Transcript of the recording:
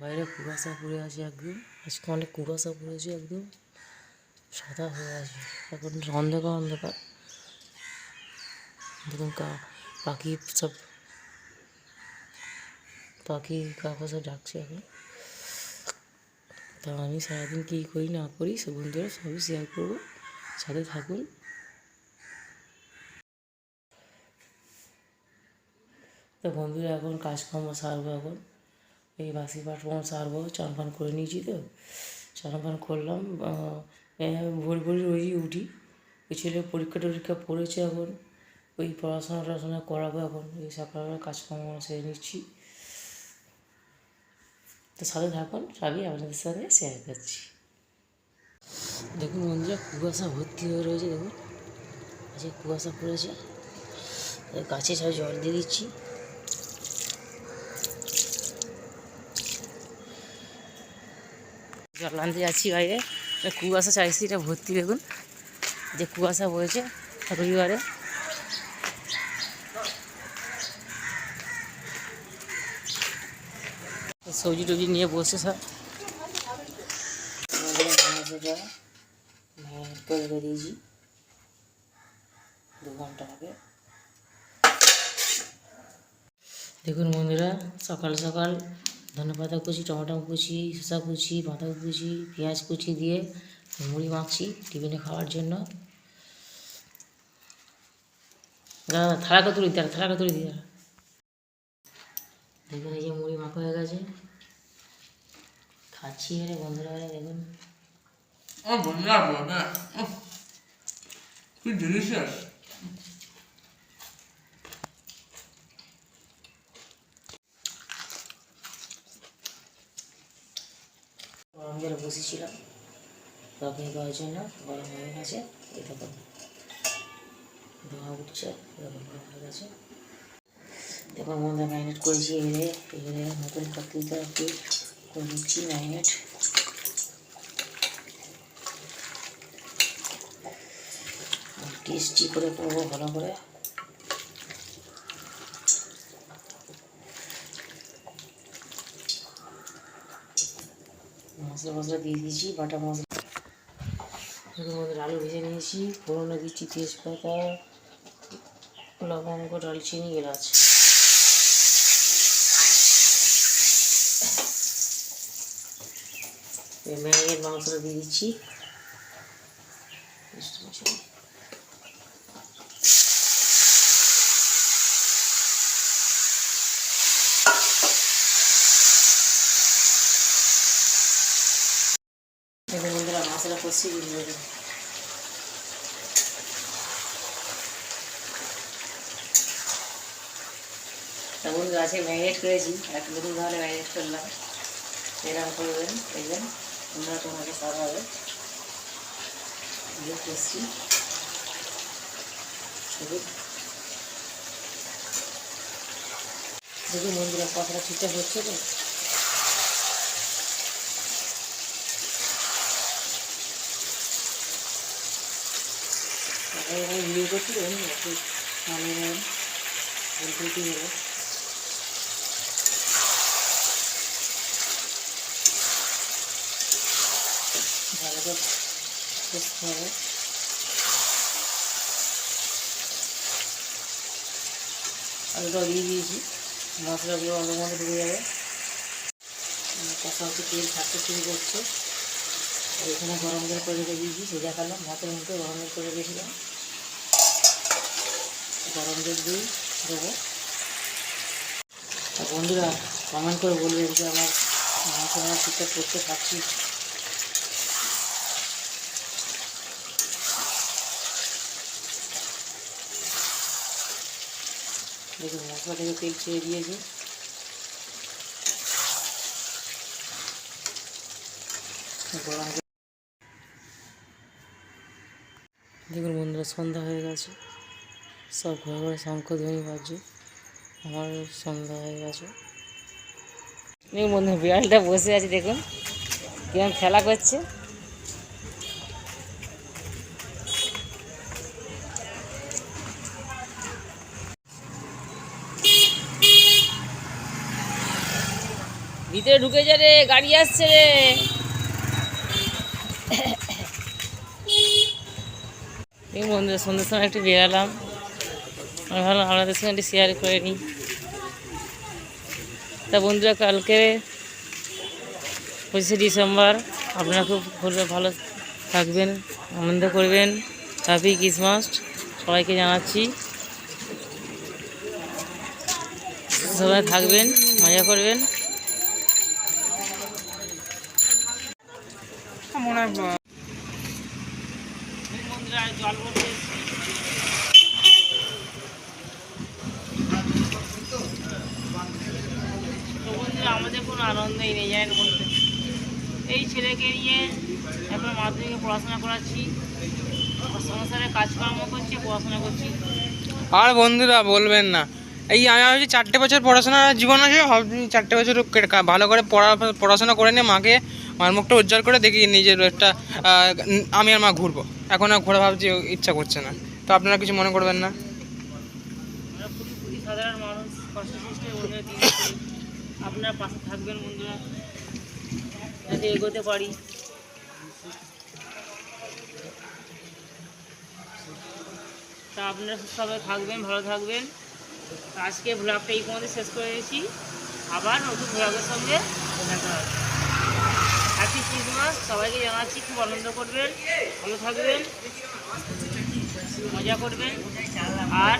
বাইরে কুয়াশা পড়ে আছে একদম। আজকে অনেক কুয়াশা পড়েছে একদম। সাদা হয়ে আছে। এখন অন্ধকার অন্ধকার। দেখুন কা, পাখি সব, পাখি কাকা সব ডাকছে এখন। তা আমি সারাদিন কী করি না করি, সে বন্ধুরা সবই শেয়ার করব। সাথে থাকুন। তো বন্ধুরা এখন কাজকর্ম সারবো এখন। এই বাসি পাঠকর্ম সারবো চান ফান করে নিয়েছি তো। চান ফান করলাম ভোর ভোর রোজই উঠি। ওই ছেলে পরীক্ষা টরীক্ষা পড়েছে এখন, ওই পড়াশোনা টড়াশোনা করাবো এখন, এই সকালবেলা কাজকর্ম সেরে নিচ্ছি। তো সাথে থাকুন সবই আপনাদের সাথে শেয়ার করছি। দেখুন বন্ধুরা, কুয়াশা ভর্তি হয়ে রয়েছে, দেখুন। আজকে কুয়াশা পড়েছে, গাছে সব জল দিয়ে দিচ্ছি। জল আনতে যাচ্ছি বাইরে কুয়াশা চাইছি এটা ভর্তি দেখুন। যে কুয়াশা পড়েছে রবিবারে। সবজি টবজি নিয়ে বসে সব। করে দিয়েছি। দু ঘণ্টা হবে। দেখুন বন্ধুরা সকাল সকাল ধনে পাতা কুচি টমেটো কুচি শসা কুচি বাঁধা কুচি পেঁয়াজ কুচি দিয়ে মুড়ি মাখছি টিফিনে খাওয়ার জন্য। দাদা থালা কতুরি দাঁড়া থালা কতুরি দিয়ে দেখুন এই যে মুড়ি মাখা হয়ে গেছে। খাচ্ছি এবারে বন্ধুরা এবারে, দেখুন। বন্ধুরা কি ডিলিশিয়াস জলে বসেছিলাম। তখন দেওয়ার জন্য গরম হয়ে গেছে দেখুন ধোয়া উঠছে এরকম গরম হয়ে গেছে দেখুন মধ্যে ম্যারিনেট করেছি এবারে এবারে নতুন পদ্ধতিতে একটু করে নিচ্ছি ম্যারিনেট টেস্টি করে করব ভালো করে। মশলা মশলা দিয়ে দিয়েছি, বাটা মশলা। মধ্যে আলু ভেজে নিয়েছি, ফোড়নে দিচ্ছি তেজপাতা, লবঙ্গ, ডালচিনি, এলাচ। ম্যাগের মাংসটা দিয়ে দিচ্ছি দেখুন বন্ধুরা মশলা কষিয়ে দিয়ে দেবো তখন গাছে ম্যারিনেট করেছি এক নতুন ধরনের ম্যারিনেট করলাম। এরকম করবেন দেখবেন তোমরা তোমাকে স্বাদ হবে দিয়ে দেখুন দেখুন বন্ধুরা, কথাটা ঠিকঠাক হচ্ছে তো? তারপরে এখানে ভিডিও করছি তো একটু মানে ফুলফুলটি হলো ভালো হবে আলুটাও দিয়ে দিয়েছি মশলাগুলো অল্প মধ্যে ঢুকে যাবে কষা হচ্ছে তেল ছাড়তে শুরু করছে। এখানে গরম জল করে রেখে দিয়েছি সে দেখালাম ভাতের মধ্যে গরম জল করে রেখেছিলাম গরম জল দিয়ে দেবো। আর বন্ধুরা কমেন্ট করে বলবেন যে আমার মাংস রান্না ঠিকঠাক করতে পারছি। দেখুন মশলা থেকে তেল ছেড়ে দিয়েছে। গরম বন্ধুরা সন্ধ্যা হয়ে গেছে। সব ঘরে ঘরে শঙ্খধ্বনি বাজছে। আমার সন্ধ্যা হয়ে গেছে। বন্ধু, বিড়ালটা বসে আছে, দেখুন। কিরম খেলা করছে। ভিতরে ঢুকে যা রে, গাড়ি আসছে রে। এই বন্ধুরা সন্ধ্যের সময় একটু বেরালাম। আমি ভাবলাম আপনাদের সঙ্গে একটু শেয়ার করে নিই তা বন্ধুরা, কালকে পঁচিশে ডিসেম্বর, আপনারা খুব খুব ভালো থাকবেন, আনন্দ করবেন। হ্যাপি ক্রিসমাস সবাইকে জানাচ্ছি। সবাই থাকবেন, মজা করবেন। হয় জল আমাদের কোনো আনন্দই নেই জানেন বলতে। এই ছেলেকে নিয়ে এখন মাধ্যমিকে পড়াশোনা করাচ্ছি। সংসারে কাজকর্ম করছি, পড়াশোনা করছি। আর বন্ধুরা, বলবেন না। এই আমি ভাবছি চারটে বছর পড়াশোনা জীবন আছে, ভাবছি চারটে বছর ভালো করে পড়া পড়াশোনা করে নিয়ে মাকে মার মুখটা উজ্জ্বল করে দেখি নিজের একটা আমি আর মা ঘুরবো। এখন আর ঘোরা ভাবছি, ইচ্ছা করছে না। তো আপনারা কিছু মনে করবেন না? আপনার পাশে থাকবেন বন্ধুরা, যাতে এগোতে পারি। তা আপনারা সবাই থাকবেন, ভালো থাকবেন। আজকে ব্লগটা এই পর্যন্ত শেষ করে দিয়েছি আবার নতুন ব্লগের সঙ্গে দেখা হবে। সবাইকে জানাচ্ছি খুব আনন্দ করবেন ভালো থাকবেন মজা করবেন আর